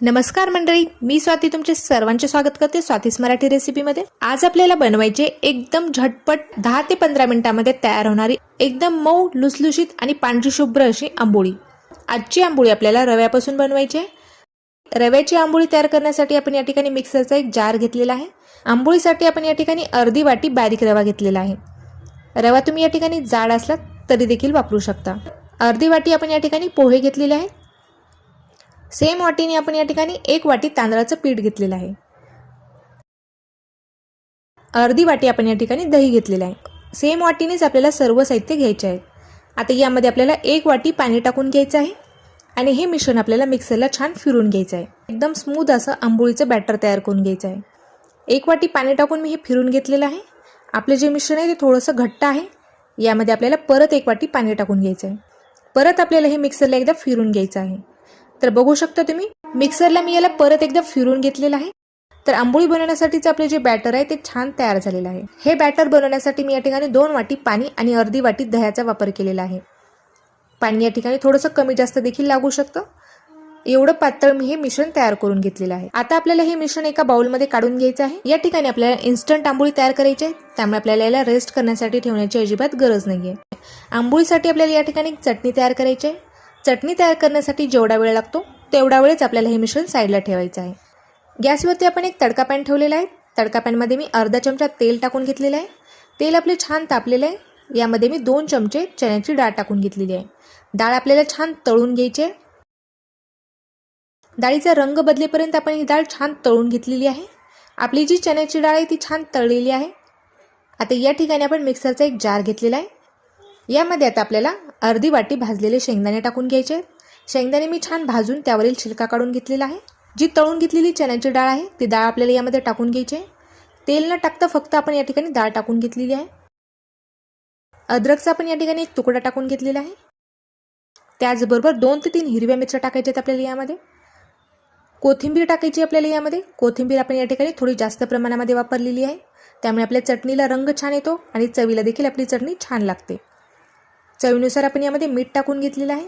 नमस्कार मंडळी मी स्वाती तुमचे सर्वांचे स्वागत करते स्वातीस मराठी रेसिपीमध्ये आज आपल्याला बनवायचे एकदम झटपट दहा ते पंधरा मिनिटांमध्ये तयार होणारी एकदम मऊ लुसलुशीत आणि पांढरी शुभ्र अशी आंबोळी. आजची आंबोळी आपल्याला रव्यापासून बनवायची आहे. रव्याची आंबोळी तयार करण्यासाठी आपण या ठिकाणी मिक्सरचा एक जार घेतलेला आहे. आंबोळीसाठी आपण या ठिकाणी अर्धी वाटी बारीक रवा घेतलेला आहे. रवा तुम्ही या ठिकाणी जाड असला तरी देखील वापरू शकता. अर्धी वाटी आपण या ठिकाणी पोहे घेतलेले आहे सेम वाटीने आपण या ठिकाणी एक वाटी तांदळाचं पीठ घेतलेलं आहे. अर्धी वाटी आपण या ठिकाणी दही घेतलेलं आहे. सेम वाटीनेच आपल्याला सर्व साहित्य घ्यायचे आहे आता यामध्ये आपल्याला एक वाटी पाणी टाकून घ्यायचं आहे आणि हे मिश्रण आपल्याला मिक्सरला छान फिरून घ्यायचं आहे. एकदम स्मूथ असं आंबोळीचं बॅटर तयार करून घ्यायचं आहे. एक वाटी पाणी टाकून मी हे फिरून घेतलेलं आहे. आपलं जे मिश्रण आहे ते थोडंसं घट्ट आहे. यामध्ये आपल्याला परत एक वाटी पाणी टाकून घ्यायचं आहे. परत आपल्याला हे मिक्सरला एकदा फिरून घ्यायचं आहे. तर बघू शकता तुम्ही. मिक्सरला मी याला परत एकदा फिरून घेतलेलं आहे. तर आंबोळी बनवण्यासाठीचं आपले जे बॅटर आहे ते छान तयार झालेलं आहे. हे बॅटर बनवण्यासाठी मी या ठिकाणी दोन वाटी पाणी आणि अर्धी वाटी दह्याचा वापर केलेला आहे. पाणी या ठिकाणी थोडंसं कमी जास्त देखील लागू शकतं. एवढं पातळ मी हे मिश्रण तयार करून घेतलेलं आहे. आता आपल्याला हे मिश्रण एका बाउलमध्ये काढून घ्यायचं आहे. या ठिकाणी आपल्याला इन्स्टंट आंबोळी तयार करायची आहे. त्यामुळे आपल्याला याला रेस्ट करण्यासाठी ठेवण्याची अजिबात गरज नाही आहे आंबोळीसाठी आपल्याला या ठिकाणी चटणी तयार करायची आहे. चटणी तयार करण्यासाठी जेवढा वेळ लागतो तेवढा वेळच आपल्याला हे मिश्रण साईडला ठेवायचं आहे. गॅसवरती आपण एक तडका पॅन ठेवलेला आहे. तडका पॅनमध्ये मी अर्धा चमचा तेल टाकून घेतलेलं आहे. तेल आपले छान तापलेलं आहे. यामध्ये मी दोन चमचे चण्याची डाळ टाकून घेतलेली आहे. डाळ आपल्याला छान तळून घ्यायची आहे. डाळीचा रंग बदलेपर्यंत आपण ही डाळ छान तळून घेतलेली आहे. आपली जी चण्याची डाळ आहे ती छान तळलेली आहे. आता या ठिकाणी आपण मिक्सरचा एक जार घेतलेला आहे. यामध्ये आता आपल्याला अर्धी वाटी भाजलेले शेंगदाणे टाकून घ्यायचे. आहेत शेंगदाणे मी छान भाजून त्यावरील छिलका काढून घेतलेला आहे. जी तळून घेतलेली चण्याची डाळ आहे ती डाळ आपल्याला यामध्ये टाकून घ्यायची. आहे तेल न टाकता फक्त आपण या ठिकाणी डाळ टाकून घेतलेली आहे. अद्रकचा आपण या ठिकाणी एक तुकडा टाकून घेतलेला आहे. त्याचबरोबर दोन ते तीन हिरव्या मिरच्या टाकायच्या आहेत आपल्याला यामध्ये. कोथिंबीर टाकायची आपल्याला यामध्ये. कोथिंबीर आपण या ठिकाणी थोडी जास्त प्रमाणामध्ये वापरलेली आहे. त्यामुळे आपल्या चटणीला रंग छान येतो आणि चवीला देखील आपली चटणी छान लागते. चवीनुसार आपण यामध्ये मीठ टाकून घेतलेलं आहे.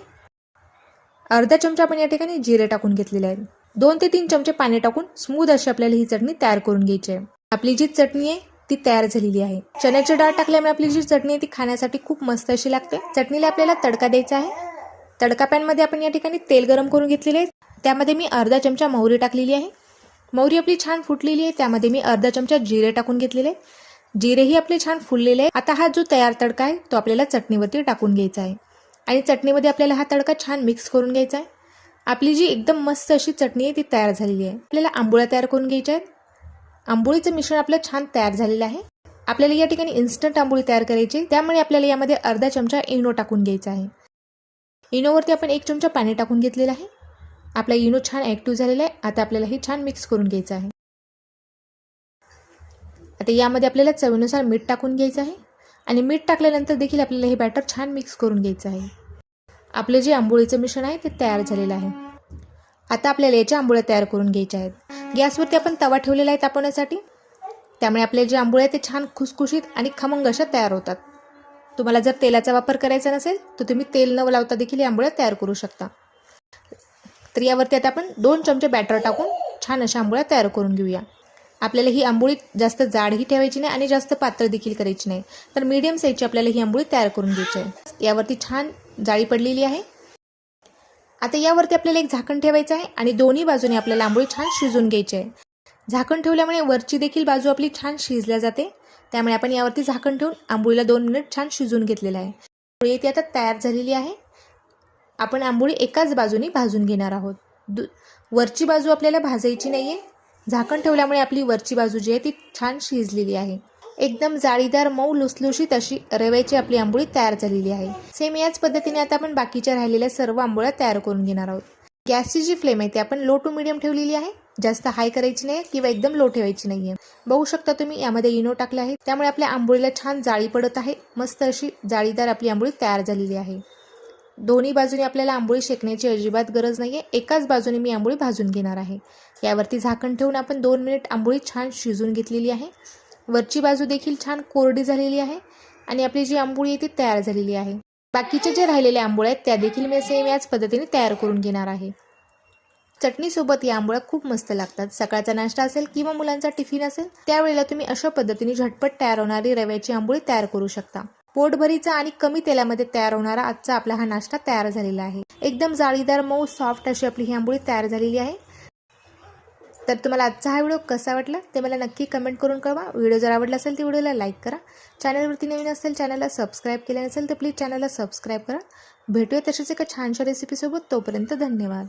अर्धा चमचा आपण या ठिकाणी जिरे टाकून घेतलेले आहेत. दोन ते तीन चमचे पाणी टाकून स्मूथ अशी आपल्याला ही चटणी तयार करून घ्यायची आहे. आपली जी चटणी आहे ती तयार झालेली आहे. चण्याची डाळ टाकल्यामुळे आपली जी चटणी आहे ती खाण्यासाठी खूप मस्त अशी लागते. चटणीला आपल्याला तडका द्यायचा आहे. तडका पॅनमध्ये आपण या ठिकाणी तेल गरम करून घेतलेले आहे त्यामध्ये मी अर्धा चमचा मोहरी टाकलेली आहे. मोहरी आपली छान फुटलेली आहे. त्यामध्ये मी अर्धा चमचा जिरे टाकून घेतलेले आहे जिरेही आपले छान फुललेले आहे. आता हा जो तयार तडका आहे तो आपल्याला चटणीवरती टाकून घ्यायचा आहे. आणि चटणीमध्ये आपल्याला हा तडका छान मिक्स करून घ्यायचा आहे. आपली जी एकदम मस्त अशी चटणी आहे ती तयार झालेली आहे. आपल्याला आंबोळ्या तयार करून घ्यायच्या आहेत. आंबोळीचं मिश्रण आपलं छान तयार झालेलं आहे. आपल्याला या ठिकाणी इन्स्टंट आंबोळी तयार करायची आहे. त्यामुळे आपल्याला यामध्ये अर्धा चमचा इनो टाकून घ्यायचा आहे. इनोवरती आपण एक चमचा पाणी टाकून घेतलेलं आहे. आपला इनो छान ॲक्टिव्ह झालेला आहे. आता आपल्याला हे छान मिक्स करून घ्यायचं आहे. आता यामध्ये आपल्याला चवीनुसार मीठ टाकून घ्यायचं आहे. आणि मीठ टाकल्यानंतर देखील आपल्याला हे बॅटर छान मिक्स करून घ्यायचं आहे. आपलं जे आंबोळीचं मिश्रण आहे ते तयार झालेलं आहे. आता आपल्याला याच्या आंबोळ्या तयार करून घ्यायच्या आहेत. गॅसवरती आपण तवा ठेवलेला आहे तापवण्यासाठी. त्यामुळे आपले जे आंबोळे आहेत ते छान खुसखुशीत आणि खमंग अशा तयार होतात. तुम्हाला जर तेलाचा वापर करायचा नसेल तर तुम्ही तेल न लावता देखील या आंबोळ्या तयार करू शकता. तर यावरती आता आपण दोन चमचे बॅटर टाकून छान अशा आंबोळ्या तयार करून घेऊया. आपल्याला ही आंबोळी जास्त जाडही ठेवायची नाही आणि जास्त पातळ देखील करायची नाही. तर मीडियम साईजची आपल्याला ही आंबोळी तयार करून घ्यायची आहे. यावरती छान जाळी पडलेली आहे. आता यावरती आपल्याला एक झाकण ठेवायचं आहे आणि दोन्ही बाजूने आपल्याला आंबोळी छान शिजून घ्यायची आहे. झाकण ठेवल्यामुळे वरची देखील बाजू आपली छान शिजल्या जाते. त्यामुळे आपण यावरती झाकण ठेवून आंबोळीला दोन मिनिट छान शिजून घेतलेलं आहे. आंबोळी ती आता तयार झालेली आहे. आपण आंबोळी एकाच बाजूने भाजून घेणार आहोत. दु वरची बाजू आपल्याला भाजायची नाही आहे झाकण ठेवल्यामुळे आपली वरची बाजू जी आहे ती छान शिजलेली आहे. एकदम जाळीदार मऊ लुसलुशीत अशी रव्याची आपली आंबोळी तयार झालेली आहे. सेम याच पद्धतीने आता आपण बाकीच्या राहिलेल्या सर्व आंबोळ्या तयार करून घेणार आहोत. गॅसची जी फ्लेम आहे ती आपण लो टू मिडियम ठेवलेली आहे. जास्त हाय करायची नाही किंवा एकदम लो ठेवायची नाही आहे बघू शकता तुम्ही यामध्ये इनो टाकले आहे. त्यामुळे आपल्या आंबोळीला छान जाळी पडत आहे. मस्त अशी जाळीदार आपली आंबोळी तयार झालेली आहे. दोन्ही बाजूने आपल्याला आंबोळी शेकण्याची अजिबात गरज नाही आहे एकाच बाजूने मी आंबोळी भाजून घेणार आहे. यावरती झाकण ठेवून आपण दोन मिनिट आंबोळी छान शिजून घेतलेली आहे. वरची बाजू देखील छान कोरडी झालेली आहे आणि आपली जी आंबोळी आहे ती तयार झालेली आहे. बाकीचे जे राहिलेले आंबोळे आहेत त्या देखील मी सेम याच पद्धतीने तयार करून घेणार आहे. चटणीसोबत या आंबोळ्या खूप मस्त लागतात. सकाळचा नाश्ता असेल किंवा मुलांचा टिफिन असेल त्यावेळेला तुम्ही अशा पद्धतीने झटपट तयार होणारी रव्याची आंबोळी तयार करू शकता. पोटभरीचा आणि कमी तेलामध्ये तयार होणारा आजचा आपला हा नाश्ता तयार झालेला आहे. एकदम जाळीदार मऊ सॉफ्ट अशी आपली ही आंबोळी तयार झालेली आहे. तर तुम्हाला आजचा हा व्हिडिओ कसा वाटला ते मला नक्की कमेंट करून कळवा. व्हिडिओ जर आवडला असेल तर व्हिडिओला लाईक करा. चॅनलवरती नवीन असेल चॅनलला सबस्क्राईब केलं नसेल तर प्लीज चॅनलला सबस्क्राईब करा. भेटूया तशाच एका छानशा रेसिपीसोबत तोपर्यंत धन्यवाद.